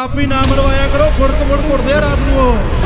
ਥਾਪੀ ਨਾ ਮਰਵਾਇਆ ਕਰੋ। ਫੁੜਕ ਫੁੜ ਘੁੱਟਦੇ ਆ ਰਾਤ ਨੂੰ। ਉਹ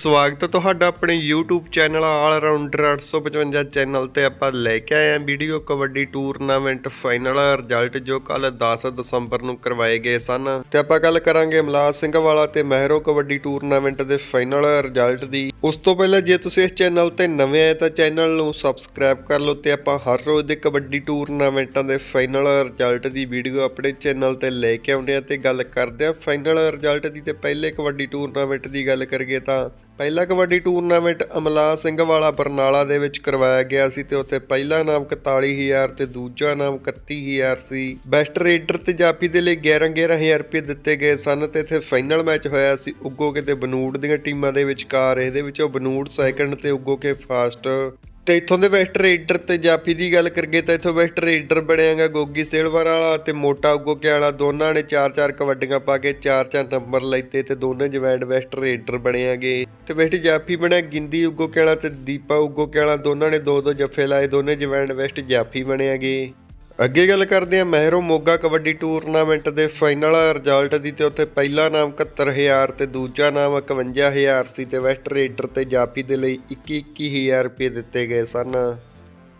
ਸਵਾਗਤ ਹੈ ਤੁਹਾਡਾ ਆਪਣੇ YouTube channel all rounder 855 channel ਤੇ ਆਪਾਂ ਲੈ ਕੇ ਆਏ ਹਾਂ video kabaddi tournament final. Result ਜੋ ਕੱਲ 10 ਦਸੰਬਰ ਨੂੰ ਕਰਵਾਏ ਗਏ ਸਨ। ਤੇ ਆਪਾਂ ਗੱਲ ਕਰਾਂਗੇ ਮਲਾਜ ਸਿੰਘ ਵਾਲਾ ਤੇ ਮਹਿਰੋ ਕਬੱਡੀ ਟੂਰਨਾਮੈਂਟ ਦੇ ਫਾਈਨਲ ਰਿਜ਼ਲਟ ਦੀ। ਉਸ ਤੋਂ ਪਹਿਲਾਂ ਜੇ ਤੁਸੀਂ ਇਸ ਚੈਨਲ ਤੇ ਨਵੇਂ ਆਏ ਤਾਂ ਚੈਨਲ ਨੂੰ ਸਬਸਕ੍ਰਾਈਬ ਕਰ ਲਓ ਤੇ ਆਪਾਂ ਹਰ ਰੋਜ਼ ਦੇ ਕਬੱਡੀ ਟੂਰਨਾਮੈਂਟਾਂ ਦੇ ਫਾਈਨਲ ਰਿਜ਼ਲਟ ਦੀ ਵੀਡੀਓ ਆਪਣੇ ਚੈਨਲ ਤੇ ਲੈ ਕੇ ਆਉਂਦੇ ਆ ਤੇ ਗੱਲ ਕਰਦੇ ਆ ਫਾਈਨਲ ਰਿਜ਼ਲਟ ਦੀ। ਤੇ ਪਹਿਲੇ ਕਬੱਡੀ ਟੂਰਨਾਮੈਂਟ ਦੀ ਗੱਲ ਕਰੀਏ ਤਾਂ ਪਹਿਲਾ ਕਬੱਡੀ ਟੂਰਨਾਮੈਂਟ ਅਮਲਾ ਸਿੰਘ ਵਾਲਾ ਬਰਨਾਲਾ ਦੇ ਵਿੱਚ ਕਰਵਾਇਆ ਗਿਆ ਸੀ ਤੇ ਉੱਥੇ ਪਹਿਲਾ ਇਨਾਮ 41000 ਤੇ ਦੂਜਾ ਇਨਾਮ 31000 ਸੀ। ਬੈਸਟ ਰੇਡਰ ਤੇ ਜਾਪੀ ਦੇ ਲਈ 11 11000 ਰੁਪਏ ਦਿੱਤੇ ਗਏ ਸਨ ਤੇ ਇੱਥੇ ਫਾਈਨਲ ਮੈਚ ਹੋਇਆ ਸੀ ਉੱਗੋ ਕੇ ਤੇ ਬਨੂੜ ਦੀਆਂ ਟੀਮਾਂ ਦੇ ਵਿਚਕਾਰ। ਇਹਦੇ ਵਿੱਚੋਂ ਬਨੂੜ, ਸੈਕੰਡ ਤੇ ਉੱਗੋ ਕੇ ਫਾਸਟ ਤੇ ਇੱਥੋਂ ਦੇ ਵੈਸਟ ਰੇਡਰ ਤੇ ਜਾਫੀ ਦੀ ਗੱਲ ਕਰੀਏ ਤਾਂ ਇੱਥੋਂ ਵੈਸਟ ਰੇਡਰ ਬਣਿਆਗਾ ਗੋਗੀ ਸੇਲਵਰ ਵਾਲਾ ਤੇ ਮੋਟਾ ਉਗੋ ਕੇ ਵਾਲਾ ਦੋਨਾਂ ਨੇ 4-4 ਕਬੱਡੀਆਂ ਪਾ ਕੇ 4-4 ਨੰਬਰ ਲੈਤੇ ਤੇ ਦੋਨੇ ਜਵੈਂਡ ਵੈਸਟ ਰੇਡਰ ਬਣਿਆਗੇ ਤੇ ਵੈਸਟ ਜਾਫੀ ਬਣਿਆ ਗਿੰਦੀ ਉਗੋ ਕੇ ਵਾਲਾ ਤੇ ਦੀਪਾ ਉਗੋ ਕੇ ਦੋਨਾਂ ਨੇ ਦੋ ਦੋ ਜੱਫੇ ਲਾਏ, ਦੋਨੇ ਜਵੈਂਡ ਵੈਸਟ ਜਾਫੀ ਬਣਿਆਗੇ ਅੱਗੇ ਗੱਲ ਕਰਦੇ ਹਾਂ ਮਹਿਰੋ ਮੋਗਾ ਕਬੱਡੀ ਟੂਰਨਾਮੈਂਟ ਦੇ ਫਾਈਨਲ ਰਿਜ਼ਲਟ ਦੀ ਤੇ ਉੱਥੇ ਪਹਿਲਾ ਨਾਮ 71000 ਤੇ ਦੂਜਾ ਨਾਮ 51000 ਸੀ ਤੇ ਵੈਸਟ ਰੇਡਰ ਤੇ ਜਾਪੀ ਦੇ ਲਈ 21-21000 ਰੁਪਏ ਦਿੱਤੇ ਗਏ ਸਨ।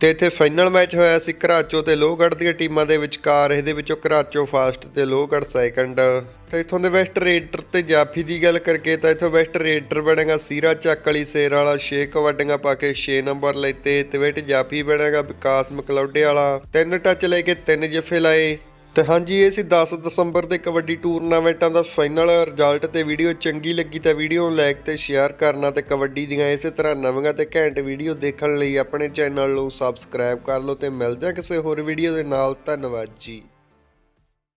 ਤੇ ਇੱਥੇ ਫਾਈਨਲ ਮੈਚ ਹੋਇਆ ਸੀ ਘਰਾਚੋ ਤੇ ਲੋਹਗੜ੍ਹ ਦੀਆਂ ਟੀਮਾਂ ਦੇ ਵਿਚਕਾਰ। ਇਹਦੇ ਵਿੱਚੋਂ ਘਰਾਚੋ ਫਾਸਟ ਤੇ ਲੋਹਗੜ੍ਹ ਸੈਕੰਡ। ਤੇ ਇਥੋਂ ਦੇ ਵੈਸਟ ਰੇਡਰ ਤੇ ਜਾਫੀ ਦੀ ਗੱਲ ਕਰਕੇ ਤਾਂ ਇਥੋਂ ਵੈਸਟ ਰੇਡਰ ਬਣੇਗਾ ਸੀਰਾ ਚੱਕ ਵਾਲੀ ਸੇਰ ਵਾਲਾ 6 ਕਬੱਡੀਆਂ ਪਾ ਕੇ 6 ਨੰਬਰ ਲੈਤੇ ਤੇ ਵੈਟ ਜਾਫੀ ਬਣੇਗਾ ਵਿਕਾਸ ਮਕਲੌਡੇ ਵਾਲਾ। ਤਿੰਨ ਟੱਚ ਲੈ ਕੇ ਤਿੰਨ ਜਫੇ ਲਾਏ। ਤੇ ਹਾਂਜੀ, ਇਹ ਸੀ 10 ਦਸੰਬਰ ਦੇ ਕਬੱਡੀ ਟੂਰਨਾਮੈਂਟਾਂ ਦਾ ਫਾਈਨਲ ਰਿਜ਼ਲਟ ਤੇ ਵੀਡੀਓ ਚੰਗੀ ਲੱਗੀ ਤਾਂ ਵੀਡੀਓ ਨੂੰ ਲਾਈਕ ਤੇ ਸ਼ੇਅਰ ਕਰਨਾ ਤੇ ਕਬੱਡੀ ਦੀਆਂ ਇਸੇ ਤਰ੍ਹਾਂ ਨਵੀਆਂ ਤੇ ਘੈਂਟ ਵੀਡੀਓ ਦੇਖਣ ਲਈ ਆਪਣੇ ਚੈਨਲ ਨੂੰ ਸਬਸਕ੍ਰਾਈਬ ਕਰ ਲਓ ਤੇ ਮਿਲਦੇ ਹਾਂ ਕਿਸੇ ਹੋਰ ਵੀਡੀਓ ਦੇ ਨਾਲ। ਧੰਨਵਾਦ ਜੀ।